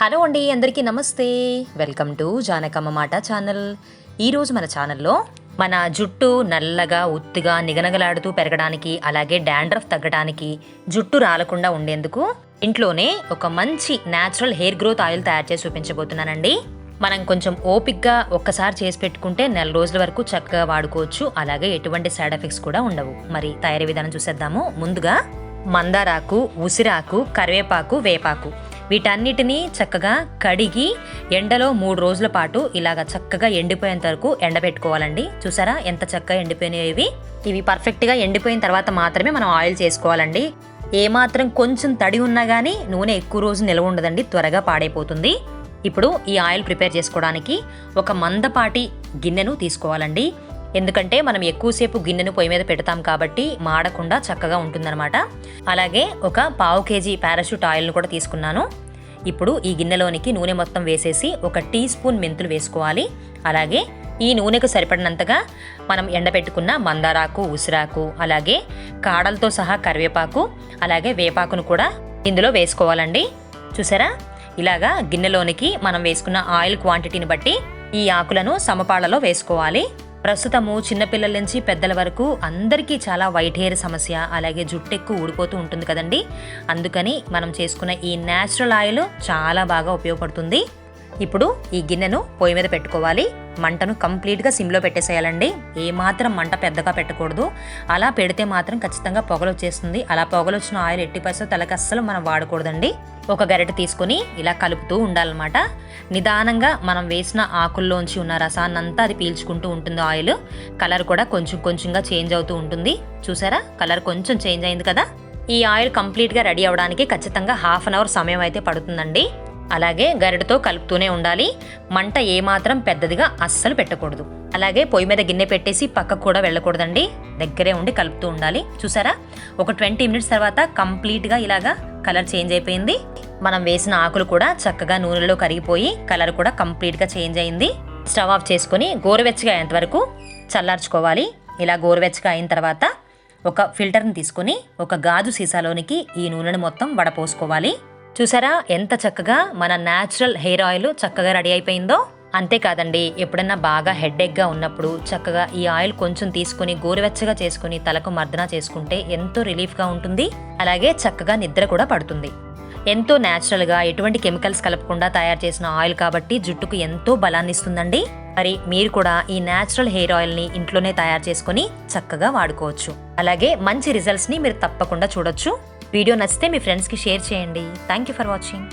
Hello అండి అందరికీ నమస్తే. వెల్కమ్ టు జానకమ్మ మాట ఛానల్. ఈరోజు మన ఛానల్లో మన జుట్టు నల్లగా ఉత్తిగా నిగనగలాడుతూ పెరగడానికి అలాగే డాండ్రఫ్ తగ్గడానికి జుట్టు రాలకుండా ఉండేందుకు ఇంట్లోనే ఒక మంచి న్యాచురల్ హెయిర్ గ్రోత్ ఆయిల్ తయారు చేసి చూపించబోతున్నానండి. మనం కొంచెం ఓపిక్గా ఒక్కసారి చేసి పెట్టుకుంటే నెల రోజుల వరకు చక్కగా వాడుకోవచ్చు. అలాగే ఎటువంటి సైడ్ ఎఫెక్ట్స్ కూడా ఉండవు. మరి తయారీ విధానం చూసేద్దాము. ముందుగా మందారాకు ఉసిరాకు కరివేపాకు వేపాకు. వీటన్నిటినీ చక్కగా కడిగి ఎండలో మూడు రోజుల పాటు ఇలాగ చక్కగా ఎండిపోయేంత వరకు ఎండబెట్టుకోవాలండి. చూసారా ఎంత చక్కగా ఎండిపోయినాయి ఇవి. ఇవి పర్ఫెక్ట్గా ఎండిపోయిన తర్వాత మాత్రమే మనం ఆయిల్ చేసుకోవాలండి. ఏమాత్రం కొంచెం తడి ఉన్నా కానీ నూనె ఎక్కువ రోజు నిల్వ ఉండదండి త్వరగా పాడైపోతుంది. ఇప్పుడు ఈ ఆయిల్ ప్రిపేర్ చేసుకోవడానికి ఒక మందపాటి గిన్నెను తీసుకోవాలండి. ఎందుకంటే మనం ఎక్కువసేపు గిన్నెను పొయ్యి మీద పెడతాం కాబట్టి మాడకుండా చక్కగా ఉంటుందన్నమాట. అలాగే ఒక పావు కేజీ పారాషూట్ ఆయిల్ను కూడా తీసుకున్నాను. ఇప్పుడు ఈ గిన్నెలోనికి నూనె మొత్తం వేసేసి ఒక టీ స్పూన్ మెంతులు వేసుకోవాలి. అలాగే ఈ నూనెకు సరిపడినంతగా మనం ఎండబెట్టుకున్న మందారాకు ఉసిరాకు అలాగే కాడలతో సహా కరివేపాకు అలాగే వేపాకును కూడా ఇందులో వేసుకోవాలండి. చూసారా? ఇలాగా గిన్నెలోనికి మనం వేసుకున్న ఆయిల్ క్వాంటిటీని బట్టి ఈ ఆకులను సమపాళలో వేసుకోవాలి. ప్రస్తుతము చిన్నపిల్లల నుంచి పెద్దల వరకు అందరికీ చాలా వైట్ హెయిర్ సమస్య అలాగే జుట్టు ఎక్కువ ఊడిపోతూ ఉంటుంది కదండి. అందుకని మనం చేసుకున్న ఈ న్యాచురల్ ఆయిల్ చాలా బాగా ఉపయోగపడుతుంది. ఇప్పుడు ఈ గిన్నెను పొయ్యి మీద పెట్టుకోవాలి. మంటను కంప్లీట్గా సిమ్లో పెట్టేసేయాలండి. ఏమాత్రం మంట పెద్దగా పెట్టకూడదు. అలా పెడితే మాత్రం ఖచ్చితంగా పొగలు వచ్చేస్తుంది అలా పొగలు వచ్చిన ఆయిల్ ఎట్టి పరిస్థితి తలకి అస్సలు మనం వాడకూడదండి. ఒక గరిటె తీసుకొని ఇలా కలుపుతూ ఉండాలన్నమాట. నిదానంగా మనం వేసిన ఆకుల్లోంచి ఉన్న రసాన్నంతా అది పీల్చుకుంటూ ఉంటుంది ఆయిల్. కలర్ కూడా కొంచెం కొంచెంగా చేంజ్ అవుతూ ఉంటుంది. చూసారా? కలర్ కొంచెం చేంజ్ అయింది కదా? ఈ ఆయిల్ కంప్లీట్గా రెడీ అవ్వడానికి ఖచ్చితంగా హాఫ్ అన్ అవర్ సమయం అయితే పడుతుందండి. అలాగే గరిటతో కలుపుతూనే ఉండాలి. మంట ఏమాత్రం పెద్దదిగా అస్సలు పెట్టకూడదు. అలాగే పొయ్యి మీద గిన్నె పెట్టేసి పక్కకు కూడా వెళ్ళకూడదండి. దగ్గరే ఉండి కలుపుతూ ఉండాలి. చూసారా? ఒక ట్వంటీ మినిట్స్ తర్వాత కంప్లీట్గా ఇలాగా కలర్ చేంజ్ అయిపోయింది. మనం వేసిన ఆకులు కూడా చక్కగా నూనెలో కరిగిపోయి కలర్ కూడా కంప్లీట్గా చేంజ్ అయింది. స్టవ్ ఆఫ్ చేసుకొని గోరువెచ్చగా అయ్యేంత వరకు చల్లార్చుకోవాలి. ఇలా గోరువెచ్చగా అయిన తర్వాత ఒక ఫిల్టర్ని తీసుకొని ఒక గాజు సీసాలోనికి ఈ నూనెను మొత్తం వడపోసుకోవాలి. చూసారా ఎంత చక్కగా మన న్యాచురల్ హెయిర్ ఆయిల్ చక్కగా రెడీ అయిపోయిందో? అంతేకాదండి ఎప్పుడన్నా బాగా హెడ్ఏక్గా ఉన్నప్పుడు చక్కగా ఈ ఆయిల్ కొంచెం తీసుకొని గోరువెచ్చగా చేసుకుని తలకు మర్దన చేసుకుంటే ఎంతో రిలీఫ్గా ఉంటుంది. అలాగే చక్కగా నిద్ర కూడా పడుతుంది. ఎంతో న్యాచురల్గా ఎటువంటి కెమికల్స్ కలపకుండా తయారు చేసిన ఆయిల్ కాబట్టి జుట్టుకు ఎంతో బలాన్ని ఇస్తుందండి. మరి మీరు కూడా ఈ న్యాచురల్ హెయిర్ ఆయిల్ని ఇంట్లోనే తయారు చేసుకొని చక్కగా వాడుకోవచ్చు. అలాగే మంచి రిజల్ట్స్ని మీరు తప్పకుండా చూడొచ్చు. వీడియో నచ్చితే మీ ఫ్రెండ్స్కి షేర్ చేయండి. Thank you for watching